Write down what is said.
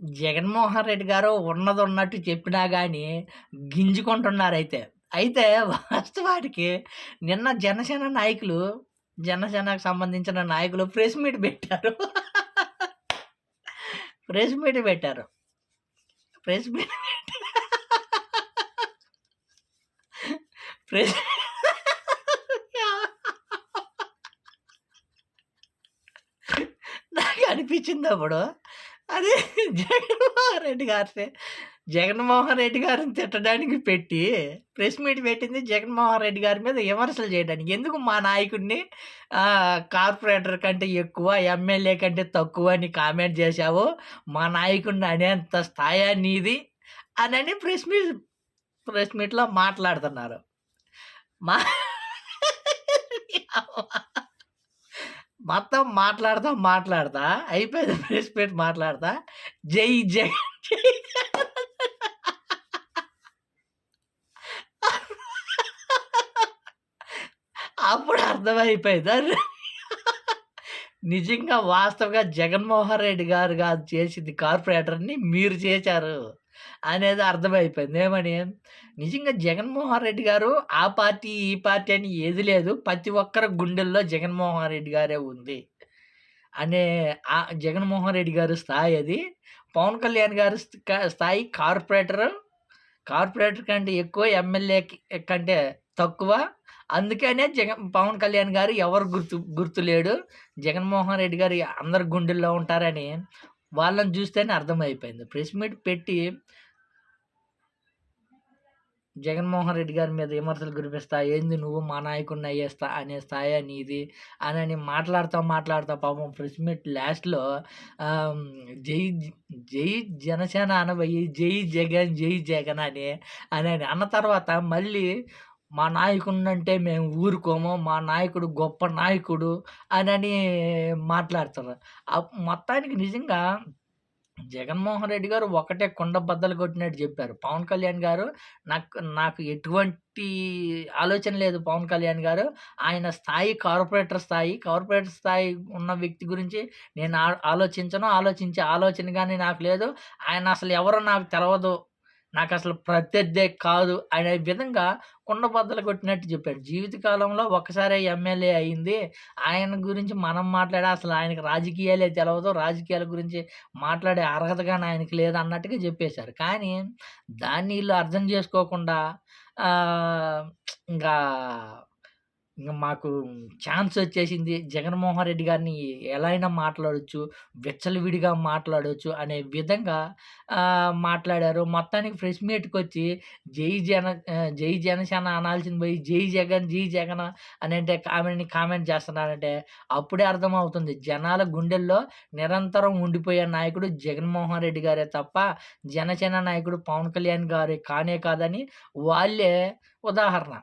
జగన్మోహన్ రెడ్డి గారు ఉన్నది ఉన్నట్టు చెప్పినా కానీ గింజుకుంటున్నారు అయితే అయితే వాస్తవానికి నిన్న జనసేన నాయకులు, జనసేనకు సంబంధించిన నాయకులు ప్రెస్ మీట్ పెట్టారు. ప్రెస్ మీట్ పెట్టారు. ప్రెస్ మీట్ ప్రెస్ నాకు అనిపించింది అప్పుడు అది జగన్మోహన్ రెడ్డి గారిని జగన్మోహన్ రెడ్డి గారిని తిట్టడానికి పెట్టి, ప్రెస్ మీట్ పెట్టింది జగన్మోహన్ రెడ్డి గారి మీద విమర్శలు చేయడానికి. ఎందుకు మా నాయకుడిని కార్పొరేటర్ కంటే ఎక్కువ, ఎమ్మెల్యే కంటే తక్కువ అని కామెంట్ చేశావు. మా నాయకుడిని అనేంత స్థాయా నీది అని ప్రెస్ మీట్ ప్రెస్ మీట్‌లో మాట్లాడుతున్నారు. మా మొత్తం మాట్లాడతా, మాట్లాడతా అయిపోయింది ప్రెస్ మీట్ మాట్లాడతా. జై జై అప్పుడు అర్థమైపోయింది. నిజంగా వాస్తవంగా జగన్మోహన్ రెడ్డి గారు కాదు చేసింది కార్పొరేటర్‌ని మీరు చేశారు. అనేది అర్థమైపోయింది. ఏమని? నిజంగా జగన్మోహన్ రెడ్డి గారు ఆ పార్టీ, ఈ పార్టీ అని ఏది లేదు. ప్రతి ఒక్కరి గుండెల్లో జగన్మోహన్ రెడ్డి గారే ఉంది. అనే ఆహ్, జగన్మోహన్ రెడ్డి గారి స్థాయి అది. పవన్ కళ్యాణ్ గారి స్థ్ క స్థాయి కార్పొరేటర్. కార్పొరేటర్ కంటే ఎక్కువ, ఎమ్మెల్యేకి కంటే తక్కువ. అందుకనే జగన్ పవన్ కళ్యాణ్ గారు ఎవరు గుర్తు గుర్తులేడు. జగన్మోహన్ రెడ్డి గారు అందరి గుండెల్లో ఉంటారని వాళ్ళని చూస్తేనే అర్థమైపోయింది. ప్రెస్ మీట్ పెట్టి జగన్మోహన్ రెడ్డి గారి మీద విమర్శలు కురిపిస్తా, ఏంది నువ్వు మా నాయకుడిని అయ్యేస్తా అనే స్థాయా నీది అని మాట్లాడుతా, మాట్లాడుతా పాపం ప్రెస్ మీట్ లాస్ట్‌లో జై జై జనసేన అనబోయి జై జగన్, జై జగన్ అని అని అన్న తర్వాత మళ్ళీ మా నాయకుడినంటే మేము ఊరుకోము. మా నాయకుడు గొప్ప నాయకుడు అనని మాట్లాడుతారు మొత్తానికి నిజంగా జగన్మోహన్ రెడ్డి గారు ఒకటే కుండ బద్దలు కొట్టినట్టు చెప్పారు. పవన్ కళ్యాణ్ గారు నాకు నాకు ఎటువంటి ఆలోచన లేదు పవన్ కళ్యాణ్ గారు. ఆయన స్థాయి కార్పొరేటర్ స్థాయి. కార్పొరేటర్ స్థాయి ఉన్న వ్యక్తి గురించి నేను ఆ ఆలోచించను. ఆలోచించే ఆలోచన కానీ నాకు లేదు. ఆయన అసలు ఎవరో నాకు తెలవదు. నాకు అసలు ప్రత్యర్థే కాదు అనే విధంగా కుండ బద్దలు కొట్టినట్టు చెప్పాడు. జీవిత కాలంలో ఎమ్మెల్యే అయింది. ఆయన గురించి మనం మాట్లాడే అసలు ఆయనకి రాజకీయాలే తెలవదు. రాజకీయాల గురించి మాట్లాడే అర్హత కానీ ఆయనకి లేదు అన్నట్టుగా చెప్పేశారు. కానీ దాన్ని వీళ్ళు అర్థం చేసుకోకుండా ఇంకా ఇంక మాకు ఛాన్స్ వచ్చేసింది. జగన్మోహన్ రెడ్డి గారిని ఎలా అయినా మాట్లాడొచ్చు. విచ్చలవిడిగా మాట్లాడొచ్చు అనే విధంగా మాట్లాడారు. మొత్తానికి ప్రెస్ మీట్‌కొచ్చి జై జన జై జనసేన అనాల్సింది పోయి జై జగన్, జై జగన్ అని అంటే కామెంట్‌ని కామెంట్ చేస్తున్నారంటే అప్పుడే అర్థమవుతుంది. జనాల గుండెల్లో నిరంతరం ఉండిపోయే నాయకుడు జగన్మోహన్ రెడ్డి గారే తప్ప జనసేన నాయకుడు పవన్ కళ్యాణ్ గారే కానే కాదని వాళ్ళే ఉదాహరణ.